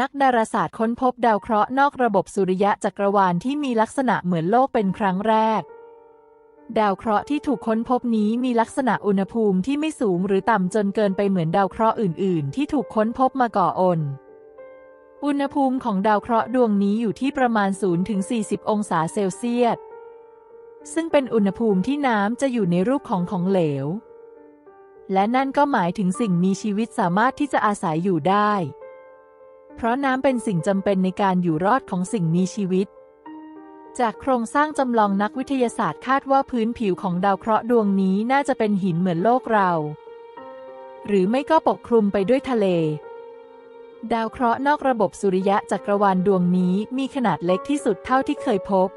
นักดาราศาสตร์ค้นพบดาวเคราะห์นอกระบบสุริยะจักรวาลที่มีลักษณะเหมือนโลกเป็นครั้งแรก ดาวเคราะห์ที่ถูกค้นพบนี้มีลักษณะอุณหภูมิที่ไม่สูงหรือต่ำจนเกินไปเหมือนดาวเคราะห์อื่น ๆ ที่ถูกค้นพบมาก่อนอุณหภูมิของดาวเคราะห์ดวงนี้อยู่ที่ประมาณ 0-40 องศาเซลเซียส ซึ่งเป็นอุณหภูมิที่น้ำจะอยู่ในรูปของของเหลว และนั่นก็หมายถึงสิ่งมีชีวิตสามารถที่จะอาศัยอยู่ได้ เพราะน้ำเป็นสิ่งจำเป็นในการอยู่รอดของสิ่งมีชีวิต จากโครงสร้างจำลองนักวิทยาศาสตร์คาดว่าพื้นผิวของดาวเคราะห์ดวงนี้น่าจะเป็นหินเหมือนโลกเรา หรือไม่ก็ปกคลุมไปด้วยทะเล ดาวเคราะห์นอกระบบสุริยะจักรวาลดวงนี้มีขนาดเล็กที่สุดเท่าที่เคยพบ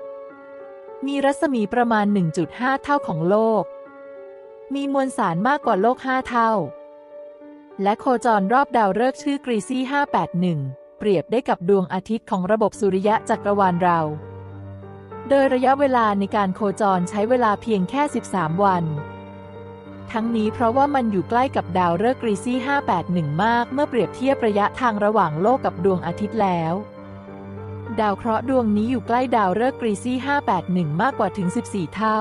มีรัศมีประมาณ 1.5 เท่าของโลก มีมวลสารมากกว่าโลก 5 เท่า และโคจรรอบดาวฤกษ์ชื่อกรีซี่ 581 เปรียบได้กับดวงอาทิตย์ของระบบสุริยะจักรวาลเรา โดยระยะเวลาในการโคจรใช้เวลาเพียงแค่ 13 วัน ทั้งนี้เพราะว่ามันอยู่ใกล้กับดาวฤกษ์กรีซี่ 581 มากเมื่อเปรียบเทียบระยะทางระหว่างโลกกับดวงอาทิตย์แล้วดาวเคราะห์ดวงนี้อยู่ใกล้ดาวฤกษ์กรีซี่ 581 มากกว่าถึง 14 เท่า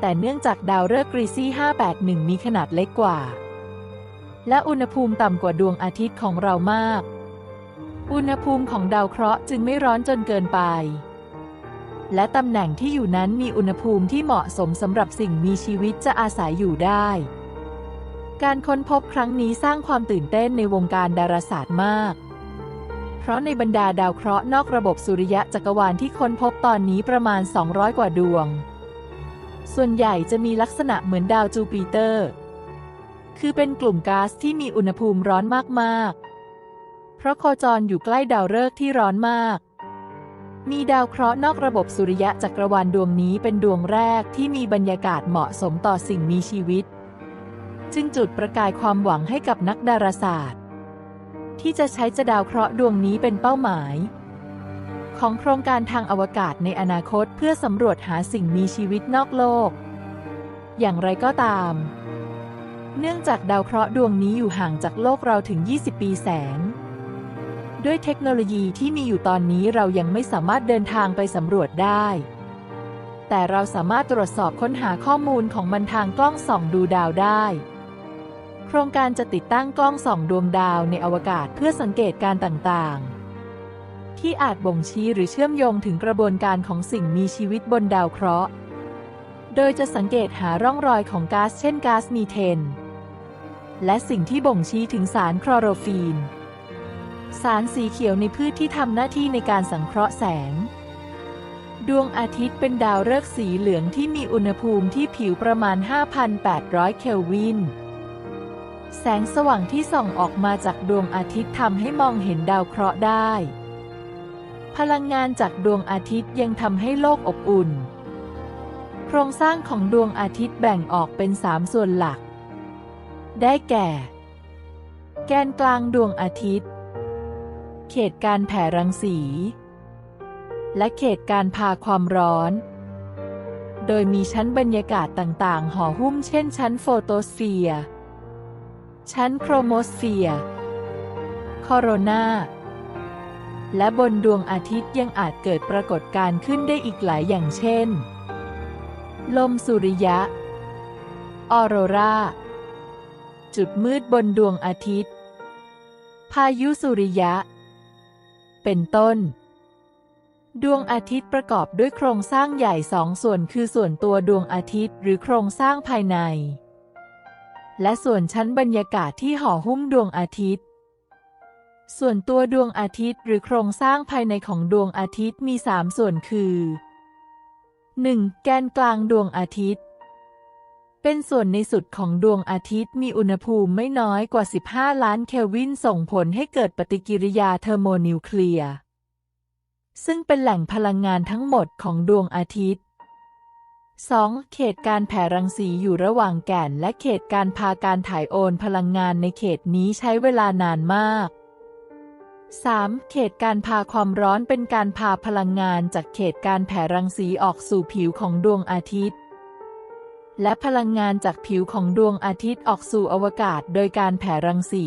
แต่เนื่องจากดาวฤกษ์กรีซี่ 581 มีขนาดเล็กกว่า และอุณหภูมิต่ำกว่าดวงอาทิตย์ของเรามาก อุณหภูมิของดาวเคราะห์จึงไม่ร้อนจนเกินไป และตำแหน่งที่อยู่นั้นมีอุณหภูมิที่เหมาะสมสำหรับสิ่งมีชีวิตจะอาศัยอยู่ได้ การค้นพบครั้งนี้สร้างความตื่นเต้นในวงการดาราศาสตร์มาก เพราะในบรรดาดาวเคราะห์นอกระบบสุริยะจักรวาลที่ค้นพบตอนนี้ประมาณ 200 กว่าดวง ส่วนใหญ่จะมีลักษณะเหมือนดาวจูปิเตอร์ คือเป็นกลุ่มก๊าซที่มีอุณหภูมิร้อนมากๆ เพราะโคจรอยู่ใกล้ดาวฤกษ์ที่ร้อนมาก มีดาวเคราะห์นอกระบบสุริยะจักรวาลดวงนี้เป็นดวงแรกที่มีบรรยากาศเหมาะสมต่อสิ่งมีชีวิต จึงจุดประกายความหวังให้กับนักดาราศาสตร์ ที่จะใช้จะดาวเคราะห์ดวงนี้เป็นเป้าหมาย ของโครงการทางอวกาศในอนาคตเพื่อสำรวจหาสิ่งมีชีวิตนอกโลก อย่างไรก็ตาม เนื่องจากดาวเคราะห์ดวงนี้อยู่ห่างจากโลกเราถึง 20 ปีแสง ด้วยเทคโนโลยีที่มีอยู่ตอนนี้เรายังไม่สามารถเดินทางไปสำรวจได้ แต่เราสามารถตรวจสอบค้นหาข้อมูลของมันทางกล้องส่องดูดาวได้ โครงการจะติดตั้งกล้องส่องดวงดาวในอวกาศเพื่อสังเกตการต่างๆ ที่อาจบ่งชี้หรือเชื่อมโยงถึงกระบวนการของสิ่งมีชีวิตบนดาวเคราะห์โดยจะสังเกตหาร่องรอยของก๊าซเช่นก๊าซมีเทน และสิ่งที่บ่งชี้ถึงสารคลอโรฟีน สารสีเขียวในพืชที่ทำหน้าที่ในการสังเคราะห์แสง ดวงอาทิตย์เป็นดาวฤกษ์สีเหลืองที่มีอุณหภูมิที่ผิวประมาณ 5,800 เคลวิน แสงสว่างที่ส่องออกมาจากดวงอาทิตย์ทำให้มองเห็นดาวเคราะห์ได้ พลังงานจากดวงอาทิตย์ยังทำให้โลกอบอุ่น โครงสร้างของดวงอาทิตย์แบ่งออกเป็นสามส่วนหลัก ได้แก่ แกนกลางดวงอาทิตย์ เขตการแผ่รังสี และเขตการพาความร้อน โดยมีชั้นบรรยากาศต่างๆ ห่อหุ้มเช่นชั้นโฟโตสเฟียร์ ชั้นโครโมสเฟียร์คอโรนาและบนดวงอาทิตย์ยังอาจเกิดปรากฏการณ์ขึ้นได้อีกหลายอย่างเช่น ลมสุริยะ ออโรรา จุดมืดบนดวงอาทิตย์ พายุสุริยะ เป็นต้น ดวงอาทิตย์ประกอบด้วยโครงสร้างใหญ่สองส่วนคือส่วนตัวดวงอาทิตย์หรือโครงสร้างภายใน และส่วนชั้นบรรยากาศที่ห่อหุ้มดวงอาทิตย์ส่วนตัวดวงอาทิตย์หรือโครงสร้างภายในของดวงอาทิตย์มีสามส่วนคือ 1. แกนกลางดวงอาทิตย์ เป็นส่วนในสุดของดวงอาทิตย์มีอุณหภูมิไม่น้อยกว่า 15 ล้านเคลวินส่งผลให้เกิดปฏิกิริยาเทอร์โมนิวเคลียร์ ซึ่งเป็นแหล่งพลังงานทั้งหมดของดวงอาทิตย์ 2. เขตการแผ่รังสีอยู่ระหว่างแก่น และเขตการพาการถ่ายโอนพลังงานในเขตนี้ใช้เวลานานมาก 3. เขตการพาความร้อนเป็นการพาพลังงานจากเขตการแผ่รังสีออกสู่ผิวของดวงอาทิตย์ และพลังงานจากผิวของดวงอาทิตย์ออกสู่อวกาศโดยการแผ่รังสี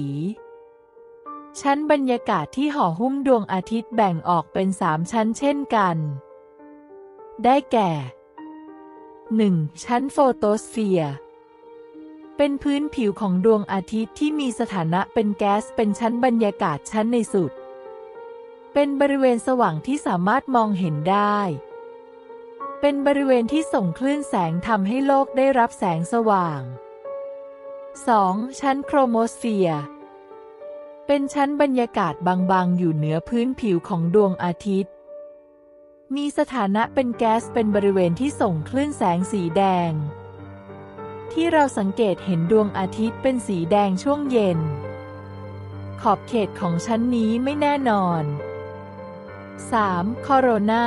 ชั้นบรรยากาศที่ห่อหุ้มดวงอาทิตย์แบ่งออกเป็นสามชั้นเช่นกัน ได้แก่ 1. ชั้นโฟโตสเฟียร์เป็นพื้นผิวของดวงอาทิตย์ที่มีสถานะเป็นแก๊สเป็นชั้นบรรยากาศชั้นในสุด เป็นบริเวณสว่างที่สามารถมองเห็นได้ เป็นบริเวณที่ส่งคลื่นแสงทำให้โลกได้รับแสงสว่าง 2. ชั้นโครโมสเฟียร์ เป็นชั้นบรรยากาศบางๆ อยู่เหนือพื้นผิวของดวงอาทิตย์ มีสถานะเป็นแก๊สเป็นบริเวณที่ส่งคลื่นแสงสีแดง ที่เราสังเกตเห็นดวงอาทิตย์เป็นสีแดงช่วงเย็น ขอบเขตของชั้นนี้ไม่แน่นอน 3. คอโรนา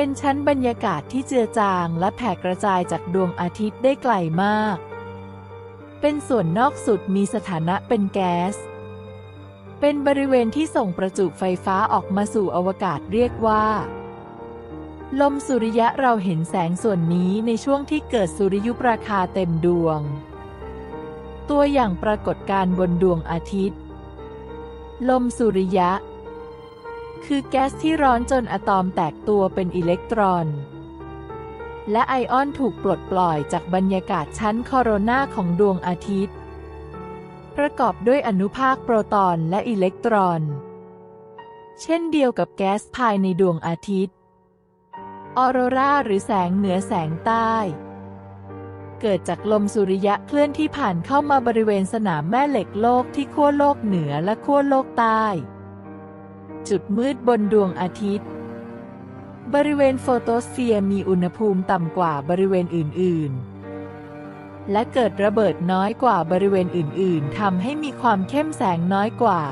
เป็นชั้นบรรยากาศที่เจือจางและแผ่กระจายจากดวงอาทิตย์ได้ไกลมาก เป็นส่วนนอกสุดมีสถานะเป็นแก๊ส เป็นบริเวณที่ส่งประจุไฟฟ้าออกมาสู่อวกาศเรียกว่า ลมสุริยะเราเห็นแสงส่วนนี้ในช่วงที่เกิดสุริยุปราคาเต็มดวง ตัวอย่างปรากฏการณ์บนดวงอาทิตย์ ลมสุริยะ คือแก๊สที่ร้อนจนอะตอมแตกตัวเป็นอิเล็กตรอน และไอออนถูกปลดปล่อยจากบรรยากาศชั้นโคโรนาของดวงอาทิตย์ ประกอบด้วยอนุภาคโปรตอนและอิเล็กตรอน เช่นเดียวกับแก๊สภายในดวงอาทิตย์ ออโรราหรือแสงเหนือแสงใต้เกิดจากลมสุริยะเคลื่อนที่ผ่านเข้ามาบริเวณสนามแม่เหล็กโลกที่ขั้วโลกเหนือและขั้วโลกใต้ จุดมืดบนดวงอาทิตย์ บริเวณโฟโตสเฟียร์มีอุณหภูมิต่ำกว่าบริเวณอื่น ๆ และเกิดระเบิดน้อยกว่าบริเวณอื่น ๆทำให้มีความเข้มแสงน้อยกว่า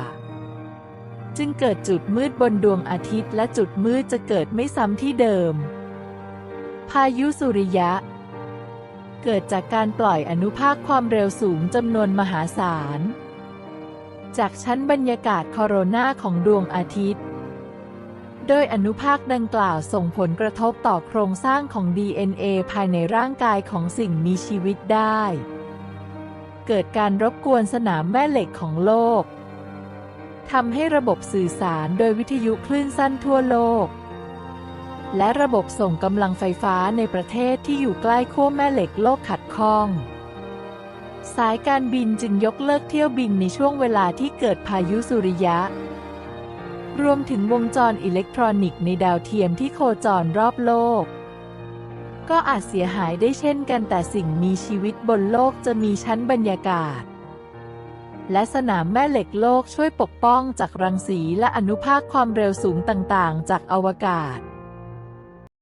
จึงเกิดจุดมืดบนดวงอาทิตย์ และจุดมืดจะเกิดไม่ซ้ำที่เดิม พายุสุริยะ เกิดจากการปล่อยอนุภาคความเร็วสูงจำนวนมหาศาล จากชั้นบรรยากาศโคโรนาของดวงอาทิตย์ โดยอนุภาคดังกล่าวส่งผลกระทบต่อโครงสร้างของ DNA ภายในร่างกายของสิ่งมีชีวิตได้ เกิดการรบกวนสนามแม่เหล็กของโลกทำให้ระบบสื่อสารโดยวิทยุคลื่นสั้นทั่วโลก และระบบส่งกำลังไฟฟ้าในประเทศที่อยู่ใกล้ขั้วแม่เหล็กโลกขัดข้อง สายการบินจึงยกเลิกเที่ยวบินในช่วงเวลาที่เกิดพายุสุริยะ รวมถึงวงจรอิเล็กทรอนิกส์ในดาวเทียมที่โคจรรอบโลก ก็อาจเสียหายได้เช่นกันแต่สิ่งมีชีวิตบนโลกจะมีชั้นบรรยากาศ และสนามแม่เหล็กโลกช่วยปกป้องจากรังสีและอนุภาคความเร็วสูงต่างๆ จากอวกาศ